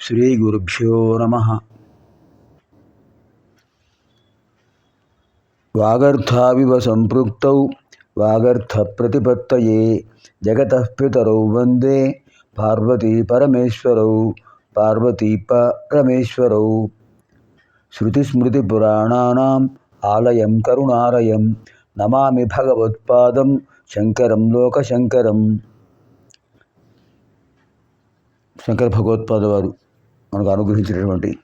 శ్రీ గురుభ్యో నమ. వాగర్థావివ సంపృక్త వాగర్థ ప్రతిపత్తయే జగత పితరౌ వందే పార్వతీ పరమేశ్వరౌ పార్వతీ పరమేశ్వరౌ. శృతిస్మృతిపురాణానాం ఆలయం కరుణాలయం నమామి భగవత్పాదం శంకరం లోక శంకరం శంకర భగవత్పాద వారు మనకు అనుగ్రహించినటువంటి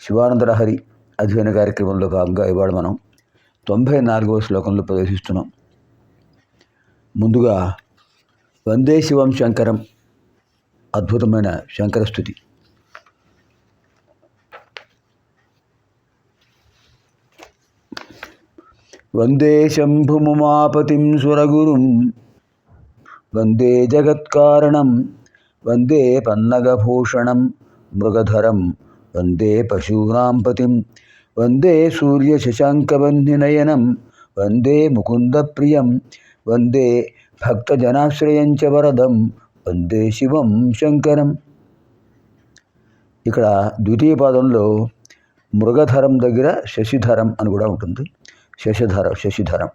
శివానందరహరి అధ్యయన కార్యక్రమంలో భాగంగా ఇవాళ మనం తొంభై నాలుగవ శ్లోకంలో ప్రవేశిస్తున్నాం. ముందుగా వందే శివం శంకరం అద్భుతమైన శంకర వందే శంభుముమాపతిం సురగురుం వందే జగత్కారణం వందే పన్నగభూషణం మృగధరం వందే పశూనాంపతిం వందే వందే సూర్యశశాంకవన్నినయనం వందే ముకుందప్రియం వందే భక్తజనాశ్రయంచ చ వరదం వందే శివం శంకరం ఇక్కడ ద్వితీయ పాదంలో మృగధరం దగ్గర శశిధరం అని కూడా ఉంటుంది. శశిధర శశిధరం.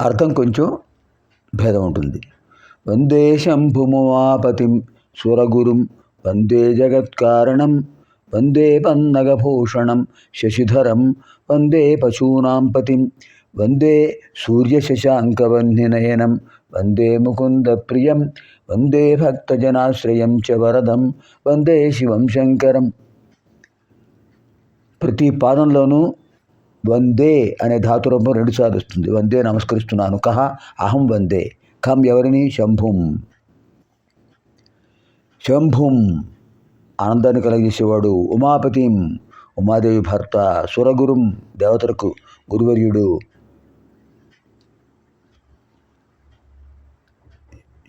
అర్థం కొంచెం భేదం ఉంటుంది. వందే శంభుమవాపతిం సురగురుం వందే జగత్కారణం వందే పన్నగభూషణం శశిధరం వందే పశూనాం పతిం వందే సూర్యశశాంకవన్నినయనం వందే ముకుందప్రియం వందే భక్తజనాశ్రయం చ వరదం వందే శివం శంకరం. ప్రతి పాదంలోనూ వందే అనే ధాతురూపం రెండుసార్లు వస్తుంది. వందే నమస్కరిస్తున్నాను. కహ అహం వందే. కం ఎవరిని? శంభుం. శంభుం ఆనందాన్ని కలగజేసేవాడు ఉమాపతిం ఉమాదేవి భర్త సురగురుం దేవతలకు గురువర్యుడు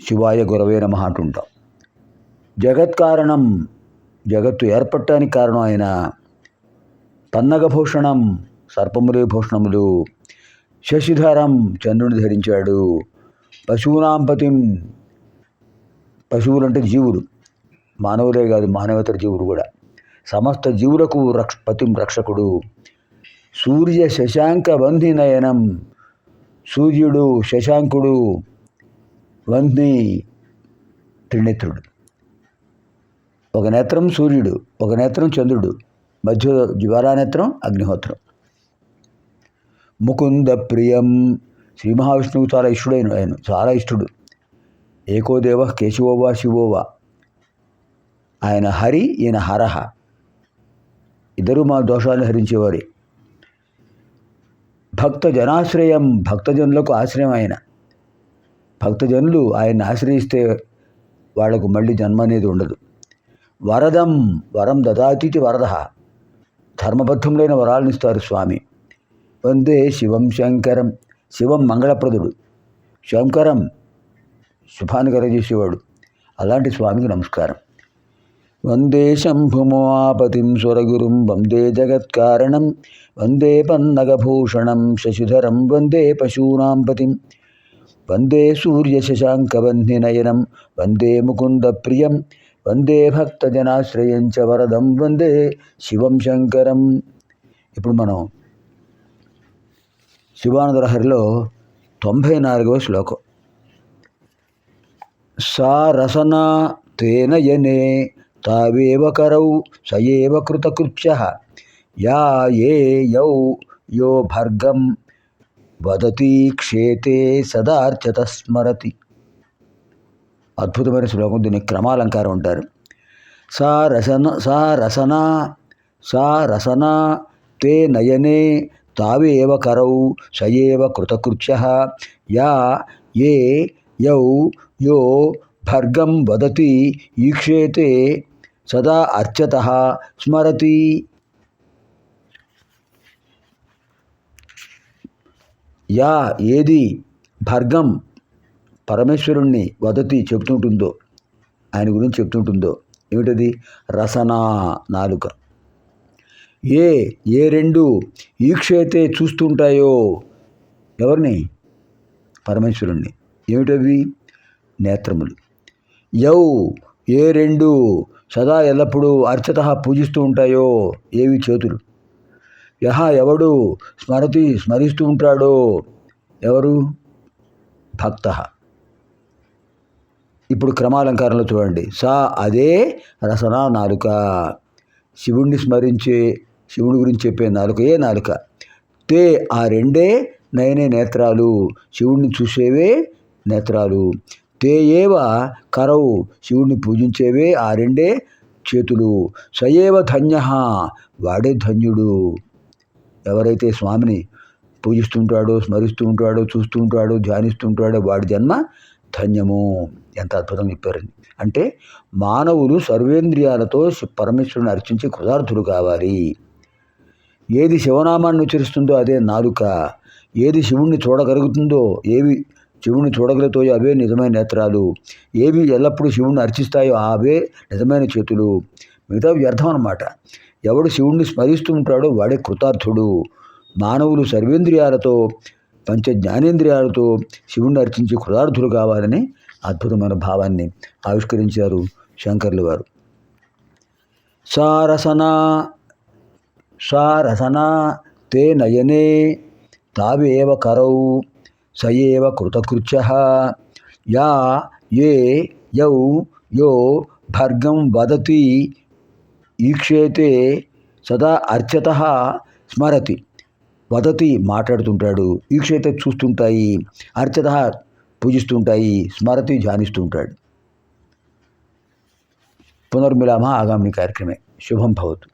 శివాయ గురవే నమ అంటుంటాం. జగత్కారణం జగత్తు ఏర్పడటానికి కారణం ఆయన పన్నగభూషణం సర్పములే భూషణములు. శశిధరం చంద్రుని ధరించాడు. పశువునాంపతిం పశువులు అంటే జీవులు. మానవులే కాదు మానవేతర జీవుడు కూడా. సమస్త జీవులకు రక్ష పతిం రక్షకుడు. సూర్య శశాంక వంధి నయనం. సూర్యుడు శశాంకుడు. వంధి త్రినేత్రుడు. ఒక నేత్రం సూర్యుడు ఒక నేత్రం చంద్రుడు. మధ్య జ్వాలానేత్రం అగ్నిహోత్రం. ముకుంద ప్రియం. శ్రీ మహావిష్ణువు చాలా ఇష్టడైన ఆయన చాలా ఇష్టడు. ఏకోదేవ కేశవోవా శివోవా ఆయన హరి ఈయన హరహ. ఇద్దరు మా దోషాలను హరించేవారే. భక్త జనాశ్రయం భక్తజనులకు ఆశ్రయం ఆయన. భక్తజనులు ఆయన్ని ఆశ్రయిస్తే వాళ్ళకు మళ్ళీ జన్మ అనేది ఉండదు. వరదం వరం దదాతిథి వరద. ధర్మబద్ధములైన వరాలను ఇస్తారు స్వామి. వందే శివం శంకరం. శివం మంగళప్రదుడు. శంకరం శుభాన్ని కలగజేసేవాడు అలాంటి స్వామికి నమస్కారం. వందే శంభుమోపతిం స్వరగురుం వందే జగత్కారణం వందే పన్నగభూషణం శశిధరం. వందే పశూనాం పతిం. వందే సూర్యశశాంకవన్నినయనం వందే ముకుందప్రియం వందే భక్తజనాశ్రయం చ వరదం. వందే శివం శంకరం. ఇప్పుడు మనం శివానందరహరిలో తొంభై నాలుగవ శ్లోకం. సా రసన తేనయనే తావేవ కరౌ సయేవ కృతకృత్య యా ఏ యౌ యో భర్గం వదతి క్షేతే సదార్చత స్మరతి. అద్భుతమైన శ్లోకం. దీన్ని క్రమాలంకారం అంటారు. సా రసన సా రసన సా రసన తే నయనే తావేవ కరౌ సయేవ కృతకృత్య. యా ఏ యౌ యో భర్గం వదతి ఈక్షేతే సదా అర్చత స్మరతి. యా ఏది భర్గం పరమేశ్వరుణ్ణి వదతి చెప్తుంటుందో ఆయన గురించి చెప్తుంటుందో ఏమిటది? రసనా నాలుక. ఏ ఏ రెండు ఈక్ష అయితే చూస్తుంటాయో? ఎవరిని? పరమేశ్వరుణ్ణి. ఏమిటవి? నేత్రములు. యౌ ఏ రెండు సదా ఎల్లప్పుడూ అర్చత పూజిస్తూ ఉంటాయో? ఏవి చేతులు? యహ ఎవడు స్మరతి స్మరిస్తూ ఉంటాడో? ఎవరు? భక్త. ఇప్పుడు క్రమాలంకారంలో చూడండి. సా అదే రసన నాలుక. శివుణ్ణి స్మరించే శివుడి గురించి చెప్పే నాలుకయే నాలుక. తే ఆ రెండే నయనే నేత్రాలు. శివుణ్ణి చూసేవే నేత్రాలు. తే ఏవ కరవు. శివుణ్ణి పూజించేవే ఆ రెండే చేతులు. సయేవ ధన్య. వాడే ధన్యుడు. ఎవరైతే స్వామిని పూజిస్తుంటాడో స్మరిస్తూ ఉంటాడో చూస్తూ ఉంటాడో ధ్యానిస్తూ ఉంటాడో వాడి జన్మ ధన్యము. ఎంత అద్భుతం చెప్పారండి. అంటే మానవులు సర్వేంద్రియాలతో పరమేశ్వరుని అర్చించి కృతార్థులు కావాలి. ఏది శివనామాన్ని ఉచ్చరిస్తుందో అదే నాలుక. ఏది శివుణ్ణి చూడగలుగుతుందో ఏవి శివుణ్ణి చూడగలుగుతాయో అవే నిజమైన నేత్రాలు. ఏవి ఎల్లప్పుడూ శివుణ్ణి అర్చిస్తాయో అవే నిజమైన చేతులు. మిగతా వ్యర్థం అన్నమాట. ఎవడు శివుణ్ణి స్మరిస్తూ ఉంటాడో వాడే కృతార్థుడు. మానవులు సర్వేంద్రియాలతో పంచ జ్ఞానేంద్రియాలతో శివుణ్ణి అర్చించి కృతార్థులు కావాలని అద్భుతమైన భావాన్ని ఆవిష్కరించారు శంకర్లు వారు సారసన సారసన తే నయనే తావేవ కరౌ సయేవ కృతకృత్య యా ఏ యౌ యో భర్గం వదతి ఈక్షేతే సదా అర్చత స్మరతి. వదతి మాట్లాడుతుంటాడు ఈక్షేతే చూస్తుంటాయి అర్చత పూజిస్తుంటాయి స్మరతి ధ్యానిస్తుంటాడు. పునర్మిలామ ఆగామిని కార్యక్రమే. శుభం భవతు.